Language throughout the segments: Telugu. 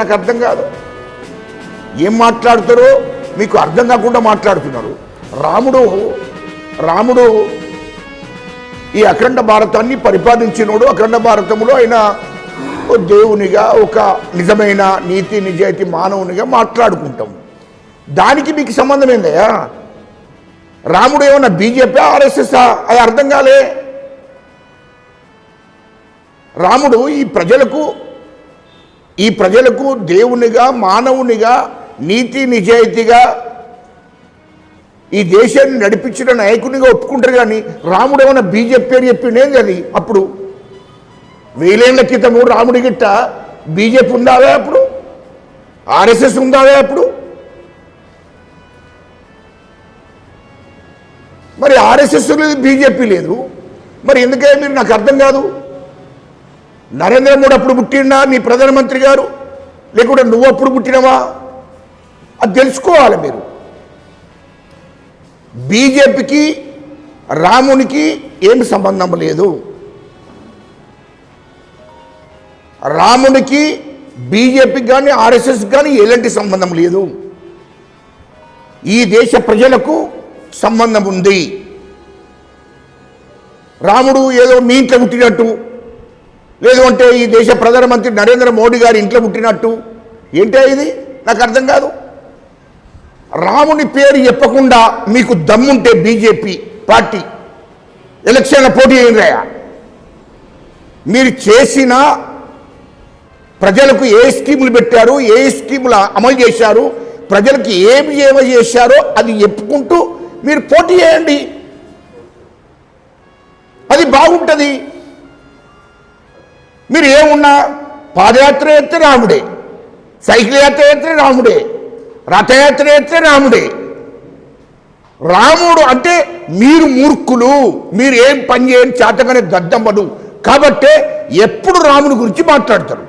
నాకు అర్థం కాదు. ఏం మాట్లాడుతారో మీకు అర్థం కాకుండా మాట్లాడుతున్నారు. రాముడు రాముడు ఈ అఖండ భారతాన్ని పరిపాలించినోడు. అఖండ భారతంలో ఆయన దేవునిగా ఒక నిజమైన నీతి నిజాయితీ మానవునిగా మాట్లాడుకుంటాం. దానికి మీకు సంబంధం ఏందయ్యా రాముడు ఏమన్నా బీజేపీ ఆర్ఎస్ఎస్ అది అర్థం కాలే. రాముడు ఈ ప్రజలకు ఈ ప్రజలకు దేవునిగా మానవునిగా నీతి నిజాయితీగా ఈ దేశాన్ని నడిపించిన నాయకునిగా ఒప్పుకుంటారు కానీ రాముడు ఏమైనా బీజేపీ అని చెప్పిండేది అది? అప్పుడు వేలేళ్ళ క్రితము రాముడి గిట్ట బీజేపీ ఉందావే అప్పుడు? ఆర్ఎస్ఎస్ ఉందావే అప్పుడు? మరి ఆర్ఎస్ఎస్ లేదు బీజేపీ లేదు. మరి ఎందుకే మీరు? నాకు అర్థం కాదు. నరేంద్ర మోడీ అప్పుడు పుట్టిండా? నీ ప్రధానమంత్రి గారు? లేకుంటే నువ్వు అప్పుడు పుట్టినవా? అది తెలుసుకోవాలి మీరు. బీజేపీకి రామునికి ఏమి సంబంధం లేదు. రామునికి బీజేపీకి కానీ ఆర్ఎస్ఎస్ కానీ ఎలాంటి సంబంధం లేదు. ఈ దేశ ప్రజలకు సంబంధం ఉంది. రాముడు ఏదో మీ ఇంట్లో పుట్టినట్టు. లేదు అంటే ఈ దేశ ప్రధానమంత్రి నరేంద్ర మోడీ గారి ఇంట్లో పుట్టినట్టు. ఏంటో ఇది? నాకు అర్థం కాదు. రాముని పేరు చెప్పకుండా మీకు దమ్ముంటే బీజేపీ పార్టీ. ఎలక్షన్ల పోటీ అయినరాయా మీరు చేసిన ప్రజలకు ఏ స్కీములు పెట్టారు ఏ స్కీములు అమలు చేశారు ప్రజలకు ఏమి ఏమి చేశారో అది చెప్పుకుంటూ మీరు పోటీ చేయండి. అది బాగుంటుంది. మీరు ఏమున్నా పాదయాత్ర ఎత్తే రాముడే సైకిల్ యాత్ర ఎత్తే రాముడే రథయాత్ర ఎత్తే రాముడే. రాముడు అంటే మీరు మూర్ఖులు మీరు ఏం పని చేయని చేతగానే దద్దమ్మలు కాబట్టే ఎప్పుడు రాముడి గురించి మాట్లాడతారు.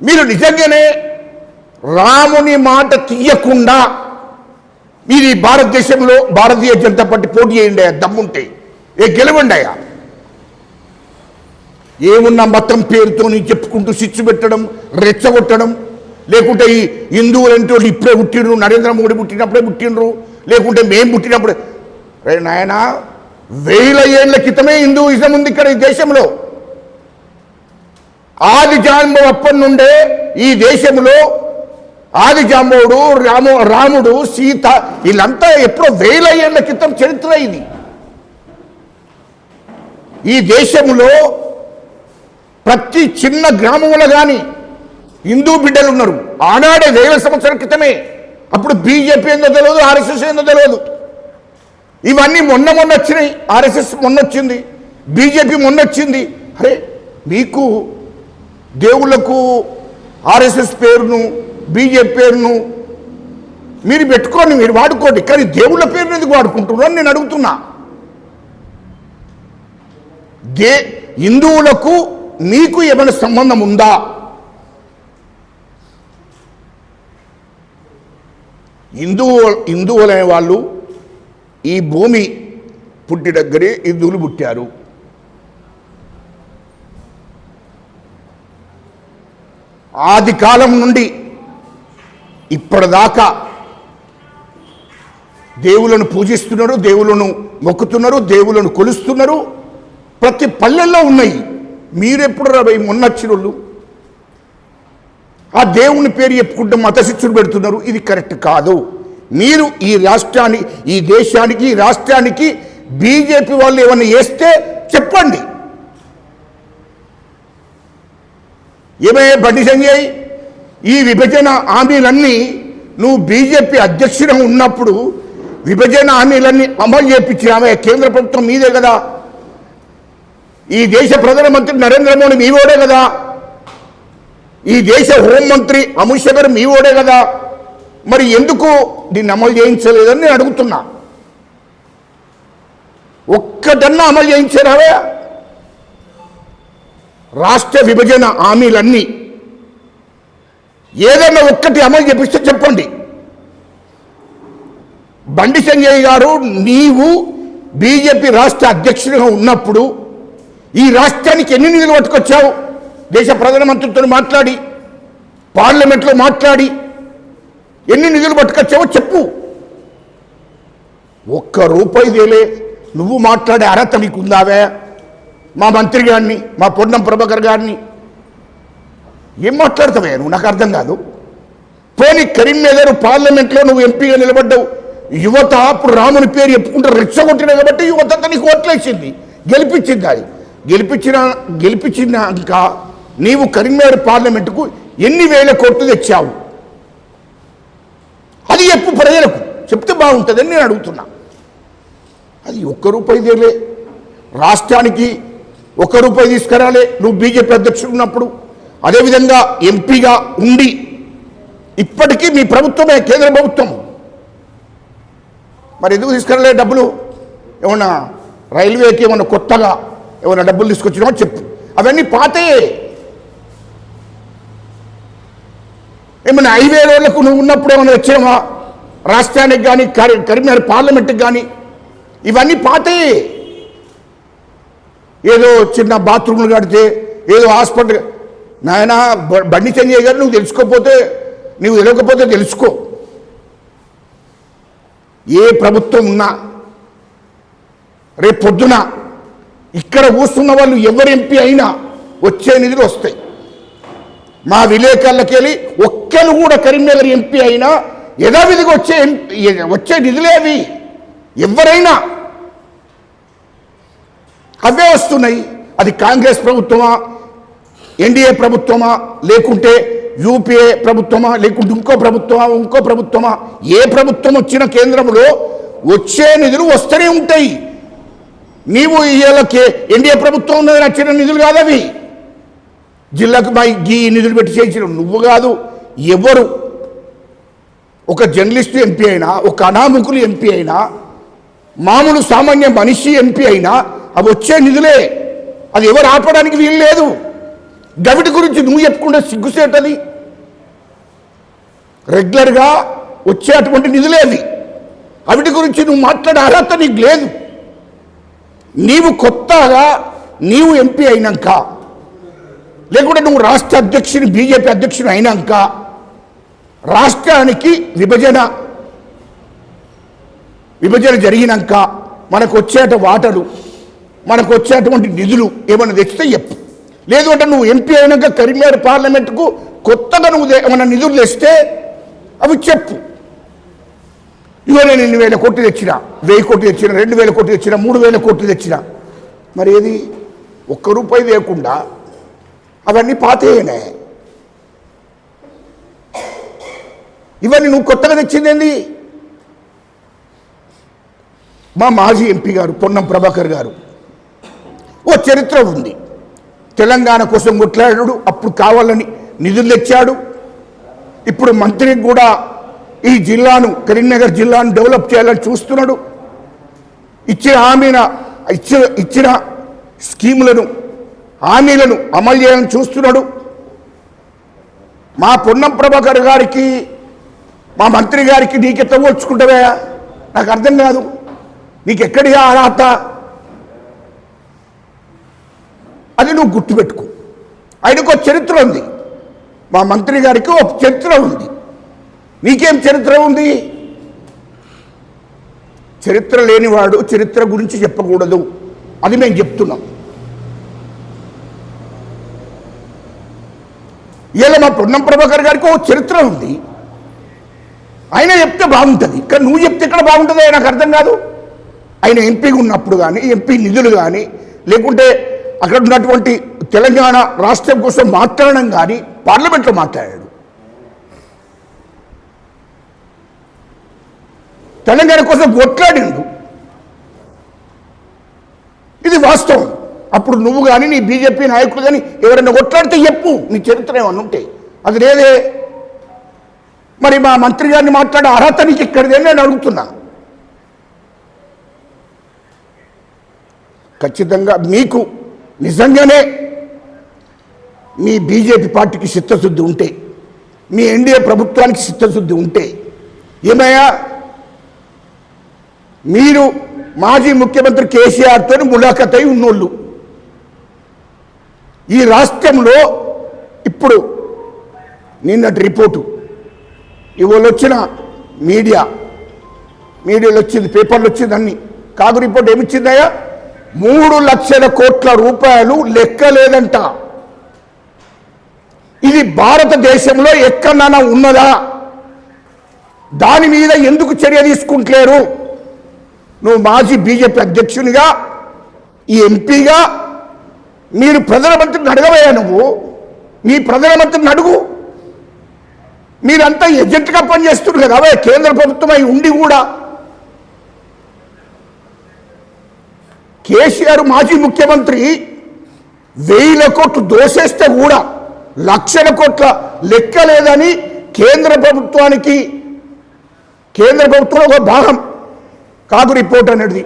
మీరు నిజంగానే రాముని మాట తీయకుండా మీరు ఈ భారతదేశంలో భారతీయ జనతా పార్టీ పోటీ చేయండి దమ్ముంటే. ఏ గెలవండి అయ్యా. ఏమున్నా మతం పేరుతో చెప్పుకుంటూ సిచ్చు పెట్టడం రెచ్చగొట్టడం లేకుంటే ఈ హిందువులంటే వాళ్ళు ఇప్పుడే పుట్టిండ్రు నరేంద్ర మోడీ పుట్టినప్పుడే పుట్టిండ్రు లేకుంటే మేము పుట్టినప్పుడే. రే నాయన వేల ఏళ్ళ క్రితమే హిందూయిజం ఉంది ఇక్కడ ఈ దేశంలో. ఆది జాంబవప్పటి నుండే ఈ దేశంలో ఆది జాంబవుడు రాము రాముడు సీత వీళ్ళంతా ఎప్పుడో వేల ఏళ్ళ క్రితం చరిత్ర ఇది. ఈ దేశంలో ప్రతి చిన్న గ్రామంలో కానీ హిందూ బిడ్డలు ఉన్నారు. ఆనాడే వేల సంవత్సరాల క్రితమే. అప్పుడు బీజేపీ ఏందో తెలియదు ఆర్ఎస్ఎస్ ఏందో తెలియదు ఇవన్నీ మొన్న మొన్న వచ్చినాయి. ఆర్ఎస్ఎస్ మొన్న వచ్చింది. బీజేపీ మొన్న వచ్చింది. అరే మీకు దేవుళ్ళకు ఆర్ఎస్ఎస్ పేరును బీజేపీ పేరును మీరు పెట్టుకోండి మీరు వాడుకోండి. కానీ దేవుళ్ళ పేరు ఎందుకు వాడుకుంటున్నారు నేను అడుగుతున్నా. దే హిందువులకు మీకు ఏమైనా సంబంధం ఉందా? హిందువు హిందువులనే వాళ్ళు ఈ భూమి పుట్టి దగ్గరే హిందువులు పుట్టారు. ఆది కాలం నుండి ఇప్పటిదాకా దేవులను పూజిస్తున్నారు దేవులను మొక్కుతున్నారు దేవులను కొలుస్తున్నారు. ప్రతి పల్లెల్లో ఉన్నాయి. మీరెప్పుడు రాబోయి మొన్నచ్చినోళ్ళు ఆ దేవుని పేరు చెప్పుకుంటే మత పెడుతున్నారు. ఇది కరెక్ట్ కాదు. మీరు ఈ రాష్ట్రానికి ఈ దేశానికి ఈ రాష్ట్రానికి బీజేపీ వాళ్ళు ఏమన్నా వేస్తే చెప్పండి. ఏమయ్యే బండి సంజయ్? ఈ విభజన హామీలన్నీ నువ్వు బీజేపీ అధ్యక్షుడు ఉన్నప్పుడు విభజన హామీలన్నీ అమలు చేపించినామే కేంద్ర ప్రభుత్వం మీదే కదా. ఈ దేశ ప్రధానమంత్రి నరేంద్ర మోడీ మీ ఓడే కదా. ఈ దేశ హోంమంత్రి అమిత్ షా గారు మీ ఓడే కదా. మరి ఎందుకు దీన్ని అమలు చేయించలేదని నేను అడుగుతున్నా. ఒక్కటన్నా అమలు చేయించారావే. రాష్ట్ర విభజన హామీలన్నీ ఏదైనా ఒక్కటి అమలు చేపిస్తే చెప్పండి. బండి సంజయ్ గారు నీవు బీజేపీ రాష్ట్ర అధ్యక్షుడిగా ఉన్నప్పుడు ఈ రాష్ట్రానికి ఎన్ని నిధులు పట్టుకొచ్చావు? దేశ ప్రధానమంత్రితో మాట్లాడి పార్లమెంట్లో మాట్లాడి ఎన్ని నిధులు పట్టుకొచ్చావో చెప్పు. ఒక్క రూపాయి తేలే నువ్వు మాట్లాడే అర్హత నీకుందావే. మా మంత్రి గారిని మా పొన్నం ప్రభాకర్ గారిని. ఏం మాట్లాడతావే? నువ్వు నాకు అర్థం కాదు. పోనీ కరీంనగర్ పార్లమెంట్లో నువ్వు ఎంపీగా నిలబడ్డావు. యువత అప్పుడు రాముని పేరు చెప్పుకుంటే రెచ్చగొట్టిన కాబట్టి యువత నీకు ఓట్లేసింది. గెలిపించింది అది. గెలిపించిన గెలిపించినాక నీవు కరీంనగర్ పార్లమెంటుకు ఎన్ని వేల కోట్లు తెచ్చావు? అది చెప్పు ప్రజలకు. చెప్తే బాగుంటుందని నేను అడుగుతున్నా. అది ఒక్క రూపాయి తేలే. రాష్ట్రానికి ఒక్క రూపాయి తీసుకురాలే. నువ్వు బీజేపీ అధ్యక్షుడు ఉన్నప్పుడు. అదేవిధంగా ఎంపీగా ఉండి ఇప్పటికీ మీ ప్రభుత్వమే కేంద్ర ప్రభుత్వం. మరి ఎందుకు తీసుకురాలే డబ్బులు? ఏమన్నా రైల్వేకి ఏమన్నా కొత్తగా ఏమైనా డబ్బులు తీసుకొచ్చినామో చెప్పు. అవన్నీ పాతే ఏమైనా హైవే రోడ్లకు నువ్వు ఉన్నప్పుడు ఏమైనా వచ్చామా రాష్ట్రానికి కానీ కరీ కరీంనగర్ పార్లమెంట్కి కానీ ఇవన్నీ పాతే ఏదో చిన్న బాత్రూమ్లు కడితే ఏదో హాస్పిటల్ నాయన బండి సంజయ్ గారు నువ్వు తెలుసుకోకపోతే నువ్వు తెలియకపోతే తెలుసుకో. ఏ ప్రభుత్వం ఉన్నా రేపు పొద్దున ఇక్కడ కూస్తున్న వాళ్ళు ఎవరు ఎంపీ అయినా వచ్చే నిధులు వస్తాయి. మా విలేకరులకెళ్ళి ఒక్కరు కూడా కరీంనగర్ ఎంపీ అయినా యథావిధిగా వచ్చే ఎంపీ వచ్చే నిధులే అవి. ఎవరైనా అవే వస్తున్నాయి. అది కాంగ్రెస్ ప్రభుత్వమా ఎన్డీఏ ప్రభుత్వమా లేకుంటే యూపీఏ ప్రభుత్వమా లేకుంటే ఇంకో ప్రభుత్వమా ఇంకో ప్రభుత్వమా ఏ ప్రభుత్వం వచ్చిన కేంద్రంలో వచ్చే నిధులు వస్తూనే ఉంటాయి. నీవు ఇళ్ళకి ఎన్డీఏ ప్రభుత్వం ఉన్నది వచ్చిన నిధులు కాదవి జిల్లాకు మా ఈ నిధులు పెట్టి చేయించిన నువ్వు కాదు ఎవరు? ఒక జర్నలిస్టు ఎంపీ అయినా ఒక అనామకులు ఎంపీ అయినా మామూలు సామాన్య మనిషి ఎంపీ అయినా అవి వచ్చే నిధులే. అది ఎవరు ఆపడానికి వీలు లేదు. గవిటి గురించి నువ్వు చెప్పుకుంటే సిగ్గుసేటది. రెగ్యులర్గా వచ్చే అటువంటి నిధులే అవిటి గురించి నువ్వు మాట్లాడే అర్హత నీకు లేదు. నీవు కొత్తగా నీవు ఎంపీ అయినాక లేకుంటే నువ్వు రాష్ట్ర అధ్యక్షుని బీజేపీ అధ్యక్షుని అయినాక రాష్ట్రానికి విభజన విభజన జరిగినాక మనకు వచ్చేట వాటలు మనకు వచ్చేటువంటి నిధులు ఏమైనా తెచ్చితే చెప్పు. లేదు అంటే నువ్వు ఎంపీ అయినాక కరీంనగర్ పార్లమెంటుకు కొత్తగా నువ్వు ఏమైనా నిధులు తెస్తే అవి చెప్పు. ఇవో నేను ఎన్ని వేల కోట్లు తెచ్చిన వెయ్యి కోట్లు తెచ్చిన రెండు వేల కోట్లు తెచ్చిన మూడు వేల కోట్లు తెచ్చిన. మరి ఏది? ఒక్క రూపాయి లేకుండా అవన్నీ పాతేయనే. ఇవన్నీ నువ్వు కొత్తగా తెచ్చిందేంది మా మాజీ ఎంపీ గారు పొన్నం ప్రభాకర్ గారు. ఓ చరిత్ర ఉంది. తెలంగాణ కోసం కొట్లాడాడు అప్పుడు కావాలని నిధులు తెచ్చాడు. ఇప్పుడు మంత్రికి కూడా ఈ జిల్లాను కరీంనగర్ జిల్లాను డెవలప్ చేయాలని చూస్తున్నాడు. ఇచ్చిన హామీన ఇచ్చిన ఇచ్చిన స్కీములను హామీలను అమలు చేయాలని చూస్తున్నాడు. మా పొన్నం ప్రభాకర్ గారికి మా మంత్రి గారికి నీకెట్లా పోల్చుకుంటావా? నాకు అర్థం కాదు. నీకు ఎక్కడి అర్హత? అది నువ్వు గుర్తుపెట్టుకో. ఆయనకు ఒక చరిత్ర ఉంది. మా మంత్రి గారికి ఒక చరిత్ర ఉంది. నీకేం చరిత్ర ఉంది? చరిత్ర లేనివాడు చరిత్ర గురించి చెప్పకూడదు. అది మేము చెప్తున్నాం. ఇలా మా పొన్నం ప్రభాకర్ గారికి ఒక చరిత్ర ఉంది. ఆయన చెప్తే బాగుంటుంది. కానీ నువ్వు చెప్తే ఇక్కడ బాగుంటుందో నాకు అర్థం కాదు. ఆయన ఎంపీగా ఉన్నప్పుడు కానీ ఎంపీ నిధులు కానీ లేకుంటే అక్కడ ఉన్నటువంటి తెలంగాణ రాష్ట్రం కోసం మాట్లాడడం కానీ పార్లమెంట్లో మాట్లాడాడు. తెలంగాణ కోసం కొట్లాడిండు. ఇది వాస్తవం. అప్పుడు నువ్వు కానీ నీ బీజేపీ నాయకులు కానీ ఎవరైనా కొట్లాడితే చెప్పు నీ చరిత్ర ఏమన్నా ఉంటే. అది లేదే. మరి మా మంత్రి గారిని మాట్లాడే అర్హత నీకు ఇక్కడిదే నేను అడుగుతున్నా. ఖచ్చితంగా మీకు నిజంగానే మీ బీజేపీ పార్టీకి చిత్తశుద్ధి ఉంటే మీ ఎన్డీఏ ప్రభుత్వానికి చిత్తశుద్ధి ఉంటే ఏమయ్యా? మీరు మాజీ ముఖ్యమంత్రి కేసీఆర్తో ములాఖత్ అయి ఉన్నోళ్ళు. ఈ రాష్ట్రంలో ఇప్పుడు నిన్నటి రిపోర్టు. ఇవాళ వచ్చిన మీడియా. మీడియాలో వచ్చింది పేపర్లు వచ్చింది అన్ని. కాదు రిపోర్ట్ ఏమిచ్చిందయ్యా? మూడు లక్షల కోట్ల రూపాయలు లెక్కలేదంట. ఇది భారతదేశంలో ఎక్కడన్నా ఉన్నదా? దాని మీద ఎందుకు చర్య తీసుకుంటలేరు? నువ్వు మాజీ బీజేపీ అధ్యక్షునిగా ఈ ఎంపీగా మీరు ప్రధానమంత్రిని అడగవయ్యా నువ్వు? మీ ప్రధానమంత్రిని అడుగు. మీరంతా ఎజెంట్గా పనిచేస్తున్నారు కదా అవే కేంద్ర అయి ఉండి కూడా. కేసీఆర్ మాజీ ముఖ్యమంత్రి వేల కోట్లు దోసేస్తే కూడా లక్షల కోట్ల లెక్క లేదని కేంద్ర ప్రభుత్వానికి కేంద్ర ప్రభుత్వంలో ఒక భాగం కాగు రిపోర్ట్ అనేది.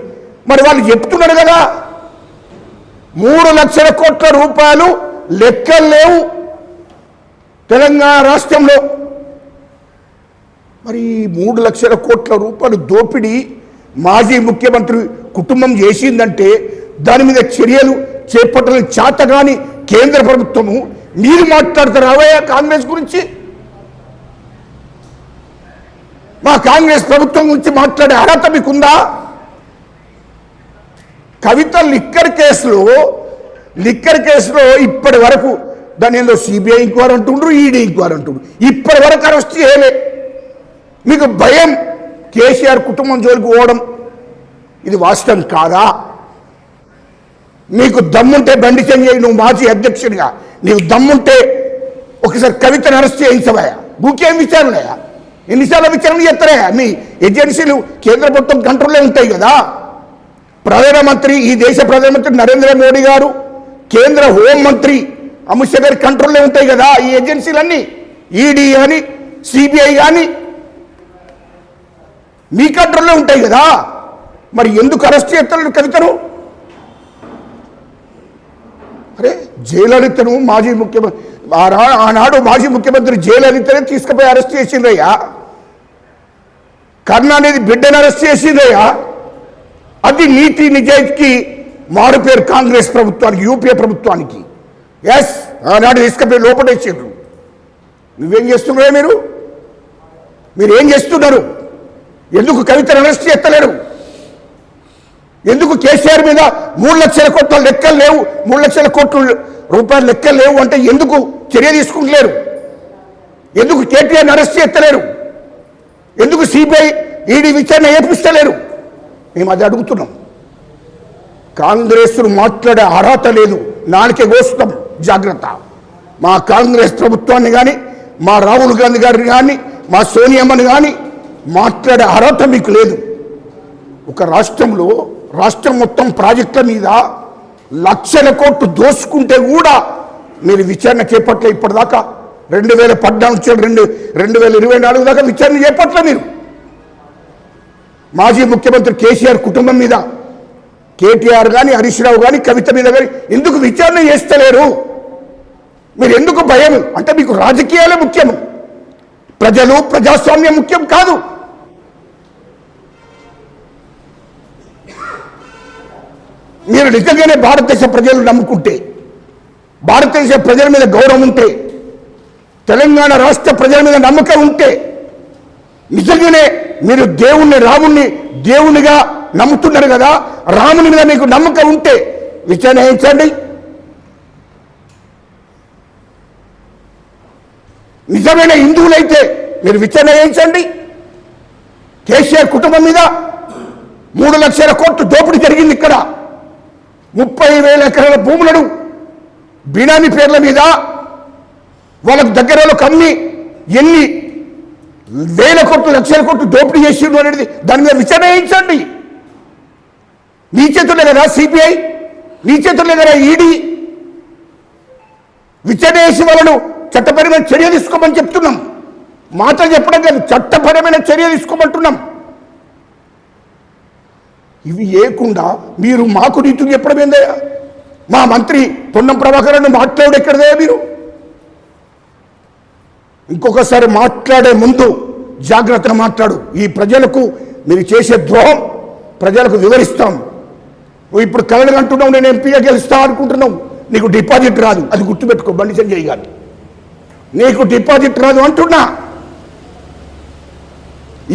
మరి వాళ్ళు చెప్తున్నారు కదా మూడు లక్షల కోట్ల రూపాయలు లెక్కలు లేవు తెలంగాణ రాష్ట్రంలో. మరి మూడు లక్షల కోట్ల రూపాయలు దోపిడీ మాజీ ముఖ్యమంత్రి కుటుంబం చేసిందంటే దాని మీద చర్యలు చేపట్టని చేతగాని కేంద్ర ప్రభుత్వము. మీరు మాట్లాడతారు అవయ్య కాంగ్రెస్ గురించి? మా కాంగ్రెస్ ప్రభుత్వం గురించి మాట్లాడే అర్హత మీకుందా? కవిత లిక్కర్ కేసులో లిక్కర్ కేసులో ఇప్పటి వరకు దాని ఏదో సిబిఐ ఇంక్వైరీ అంటుండ్రు ఈడీ ఇంక్వైరీ అంటుండ్రు. ఇప్పటి వరకు అరెస్ట్ చేయలే. మీకు భయం కేసీఆర్ కుటుంబం జోలికి పోవడం. ఇది వాస్తవం కాదా? నీకు దమ్ముంటే బండి సంజయ్ నువ్వు మాజీ అధ్యక్షుడిగా. నీకు దమ్ముంటే ఒకసారి కవితను అరెస్ట్ చేయించవయా బుకేం విచారణయా? ఎన్నిసార్లు విచారణ చేస్తారే? మీ ఏజెన్సీలు కేంద్ర ప్రభుత్వం కంట్రోల్లో ఉంటాయి కదా. ప్రధానమంత్రి ఈ దేశ ప్రధానమంత్రి నరేంద్ర మోడీ గారు కేంద్ర హోంమంత్రి అమిత్ షా గారి కంట్రోల్లో ఉంటాయి కదా ఈ ఏజెన్సీలన్నీ. ఈడీ కానీ సిబిఐ కానీ మీ కంట్రోల్లో ఉంటాయి కదా. మరి ఎందుకు అరెస్ట్ చేస్తారు కవితను? అరే జయలలితను మాజీ ముఖ్యమంత్రి ఆనాడు మాజీ ముఖ్యమంత్రి జయలలితనే తీసుకుపోయి అరెస్ట్ కర్ణ అనేది బిడ్డను అరెస్ట్ చేసిందయ్యా అది నీతి నిజాయితీకి మారు పేరు కాంగ్రెస్ ప్రభుత్వానికి యూపీఏ ప్రభుత్వానికి. ఎస్ ఆనాడు తీసుకపోయి లోపడేసిండ్రు నువ్వేం చేస్తున్నారా మీరు? మీరు ఏం చేస్తున్నారు? ఎందుకు కవితను అరెస్ట్ చేస్తలేరు? ఎందుకు కేసీఆర్ మీద మూడు లక్షల కోట్ల లెక్కలు లేవు? మూడు లక్షల కోట్ల రూపాయలు లెక్కలు లేవు అంటే ఎందుకు చర్య తీసుకుంటలేరు? ఎందుకు కేటీఆర్ని అరెస్ట్ చేస్తలేరు? ఎందుకు సిబిఐ ఈడీ విచారణ ఏపిస్తలేరు మేము అది అడుగుతున్నాం. కాంగ్రెస్ను మాట్లాడే అర్హత లేదు. నాలుకే కోస్తాం. జాగ్రత్త. మా కాంగ్రెస్ ప్రభుత్వాన్ని కానీ మా రాహుల్ గాంధీ గారిని కానీ మా సోనియమ్మని కానీ మాట్లాడే అర్హత మీకు లేదు. ఒక రాష్ట్రంలో రాష్ట్రం మొత్తం ప్రాజెక్టుల మీద లక్షల కోట్లు దోసుకుంటే కూడా మీరు విచారణ చేపట్లే ఇప్పటిదాకా. రెండు వేల పద్నాలుగు నుంచి రెండు రెండు వేల ఇరవై నాలుగు దాకా విచారణ చేపట్ల మీరు? మాజీ ముఖ్యమంత్రి కేసీఆర్ కుటుంబం మీద కేటీఆర్ కానీ హరీష్ రావు కానీ కవిత మీద కానీ ఎందుకు విచారణ చేస్తలేరు? మీరు ఎందుకు భయం? అంటే మీకు రాజకీయాలే ముఖ్యం. ప్రజలు ప్రజాస్వామ్యం ముఖ్యం కాదు. మీరు నిజంగానే భారతదేశ ప్రజలు నమ్ముకుంటే భారతదేశ ప్రజల మీద గౌరవం ఉంటే తెలంగాణ రాష్ట్ర ప్రజల మీద నమ్మకం ఉంటే నిజంగానే మీరు దేవుణ్ణి రాముణ్ణి దేవునిగా నమ్ముతున్నారు కదా రాముని మీద మీకు నమ్మకం ఉంటే విచారణ వేయించండి నిజమైన హిందువులైతే మీరు విచారణ చేయించండి కేసీఆర్ కుటుంబం మీద మూడు లక్షల కోట్లు దోపిడీ జరిగింది ఇక్కడ. ముప్పై వేల ఎకరాల భూములను బినామీ పేర్ల మీద వాళ్ళకు దగ్గరలో కమ్మి ఎన్ని వేల కోట్లు లక్షల కోట్లు దోపిడీ చేసిండు అనేది దాని మీద విచారణ చేయించండి నీ చేతుల్లో కదా సిపిఐ నీ చేతుల్లో కదా ఈడీ విచారణ చేసి వాళ్ళను చట్టపరమైన చర్య తీసుకోమని చెప్తున్నాం. మాటలు చెప్పడం కాదు చట్టపరమైన చర్య తీసుకోమంటున్నాం. ఇవి ఏకుండా మీరు మాకు నీతులు చెప్పడం ఏందయ్యా? మా మంత్రి పొన్నం ప్రభాకరన్ మాట్లాడు ఎక్కడదయ్యా మీరు? ఇంకొకసారి మాట్లాడే ముందు జాగ్రత్తగా మాట్లాడు. ఈ ప్రజలకు మీరు చేసే ద్రోహం ప్రజలకు వివరిస్తాం. నువ్వు ఇప్పుడు కలలు అంటున్నావు నేను ఎంపీగా గెలుస్తా అనుకుంటున్నావు. నీకు డిపాజిట్ రాదు అది గుర్తుపెట్టుకో బండి సంజయ్ గారు నీకు డిపాజిట్ రాదు అంటున్నా.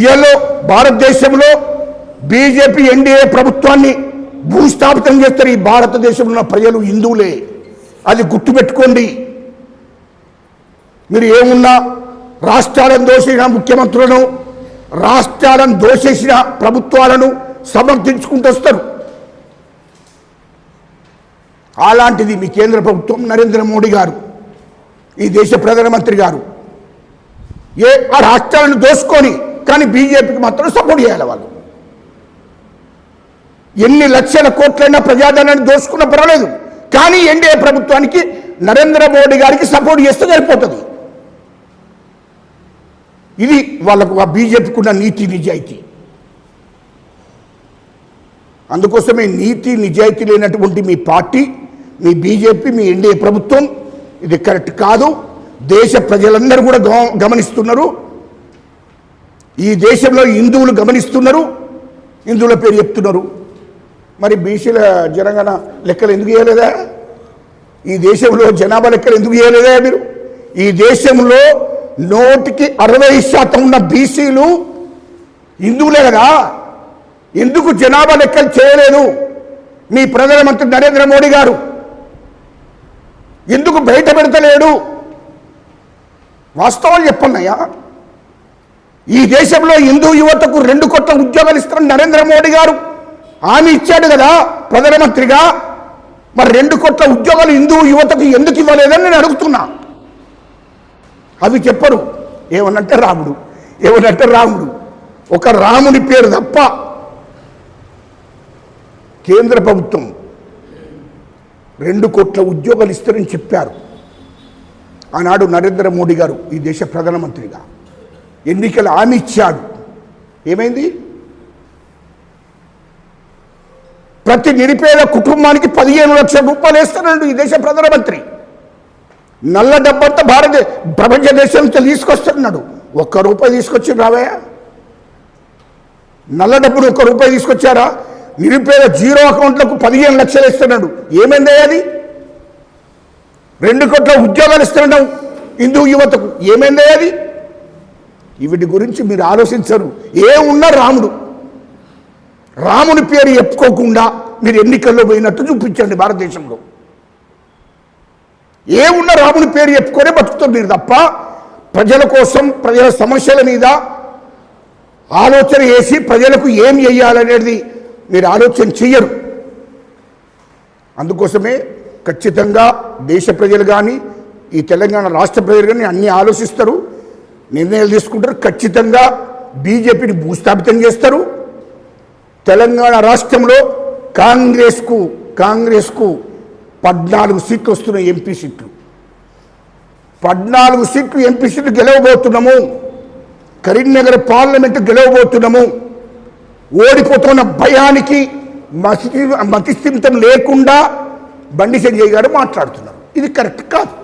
ఇయలో భారతదేశంలో బీజేపీ ఎన్డీఏ ప్రభుత్వాన్ని భూస్థాపితం చేస్తారు ఈ భారతదేశంలో ఉన్న ప్రజలు హిందువులే. అది గుర్తుపెట్టుకోండి. మీరు ఏమున్నా రాష్ట్రాలను దోషిన ముఖ్యమంత్రులను రాష్ట్రాలను దోషేసిన ప్రభుత్వాలను సమర్థించుకుంటూ వస్తారు. అలాంటిది మీ కేంద్ర ప్రభుత్వం నరేంద్ర మోడీ గారు ఈ దేశ ప్రధానమంత్రి గారు. ఏ ఆ రాష్ట్రాలను దోసుకొని కానీ బీజేపీకి మాత్రం సపోర్ట్ చేయాలి వాళ్ళు. ఎన్ని లక్షల కోట్లైనా ప్రజాధనాన్ని దోసుకున్న పర్వాలేదు కానీ ఎన్డీఏ ప్రభుత్వానికి నరేంద్ర మోడీ గారికి సపోర్ట్ చేస్తే సరిపోతుంది. ఇది వాళ్ళకు ఆ బీజేపీకి ఉన్న నీతి నిజాయితీ. అందుకోసమే నీతి నిజాయితీ లేనటువంటి మీ పార్టీ మీ బీజేపీ మీ ఎన్డీఏ ప్రభుత్వం ఇది కరెక్ట్ కాదు. దేశ ప్రజలందరూ కూడా గమనిస్తున్నారు. ఈ దేశంలో హిందువులు గమనిస్తున్నారు. హిందువుల పేరు చెప్తున్నారు. మరి బీసీల జనగణ లెక్కలు ఎందుకు చేయలేదా ఈ దేశంలో జనాభా లెక్కలు ఎందుకు చేయలేదా మీరు? ఈ దేశంలో నూటికి అరవై శాతం ఉన్న బీసీలు హిందువులే కదా? ఎందుకు జనాభా లెక్కలు చేయలేదు? మీ ప్రధానమంత్రి నరేంద్ర మోడీ గారు ఎందుకు బయట పెడతలేడు? వాస్తవాలు చెప్పన్నాయా? ఈ దేశంలో హిందూ యువతకు రెండు కోట్ల ఉద్యోగాలు ఇస్తారని నరేంద్ర మోడీ గారు హామీ ఇచ్చాడు కదా ప్రధానమంత్రిగా. మరి రెండు కోట్ల ఉద్యోగాలు హిందూ యువతకు ఎందుకు ఇవ్వలేదని నేను అడుగుతున్నా. అవి చెప్పరు. ఏమనంటే రాముడు ఏమనంటే రాముడు. ఒక రాముని పేరు తప్ప కేంద్ర ప్రభుత్వం రెండు కోట్ల ఉద్యోగాలు ఇస్తారని చెప్పారు. ఆనాడు నరేంద్ర మోడీ గారు ఈ దేశ ప్రధానమంత్రిగా ఎన్నికలు హామీ ఇచ్చాడు. ఏమైంది? ప్రతి నిరుపేద కుటుంబానికి పదిహేను లక్షల రూపాయలు వేస్తున్నాడు ఈ దేశ ప్రధానమంత్రి. నల్ల డబ్బంతా భారత ప్రపంచ దేశం తీసుకొస్తున్నాడు. ఒక్క రూపాయి తీసుకొచ్చి రావయ్యా. నల్ల డబ్బులు ఒక్క రూపాయి తీసుకొచ్చారా? నిరుపేద జీరో అకౌంట్లకు పదిహేను లక్షలు ఇస్తున్నాడు. ఏమైంది అది? రెండు కోట్ల ఉద్యోగాలు ఇస్తున్నాడు హిందూ యువతకు. ఏమైంది అది? వీటి గురించి మీరు ఆలోచించరు. ఏ ఉన్నా రాముడు. రాముని పేరు చెప్పుకోకుండా మీరు ఎన్నికల్లో పోయినట్టు చూపించండి భారతదేశంలో. ఏ ఉన్న రాముని పేరు చెప్పుకొనే బతుకుతుంది మీరు తప్ప ప్రజల కోసం ప్రజల సమస్యల మీద ఆలోచన చేసి ప్రజలకు ఏం చేయాలనేది మీరు ఆలోచన చెయ్యరు. అందుకోసమే ఖచ్చితంగా దేశ ప్రజలు కానీ ఈ తెలంగాణ రాష్ట్ర ప్రజలు కానీ అన్నీ ఆలోచిస్తారు నిర్ణయాలు తీసుకుంటారు. ఖచ్చితంగా బీజేపీని భూస్థాపితం చేస్తారు. తెలంగాణ రాష్ట్రంలో కాంగ్రెస్కు కాంగ్రెస్కు పద్నాలుగు సీట్లు వస్తున్నాయి ఎంపీ సీట్లు. పద్నాలుగు సీట్లు ఎంపీ సీట్లు గెలవబోతున్నాము. కరీంనగర్ పార్లమెంట్ గెలవబోతున్నాము. ఓడిపోతున్న భయానికి మతి మతిస్థిమితం లేకుండా బండి సంజయ్ గారు మాట్లాడుతున్నారు. ఇది కరెక్ట్ కాదు.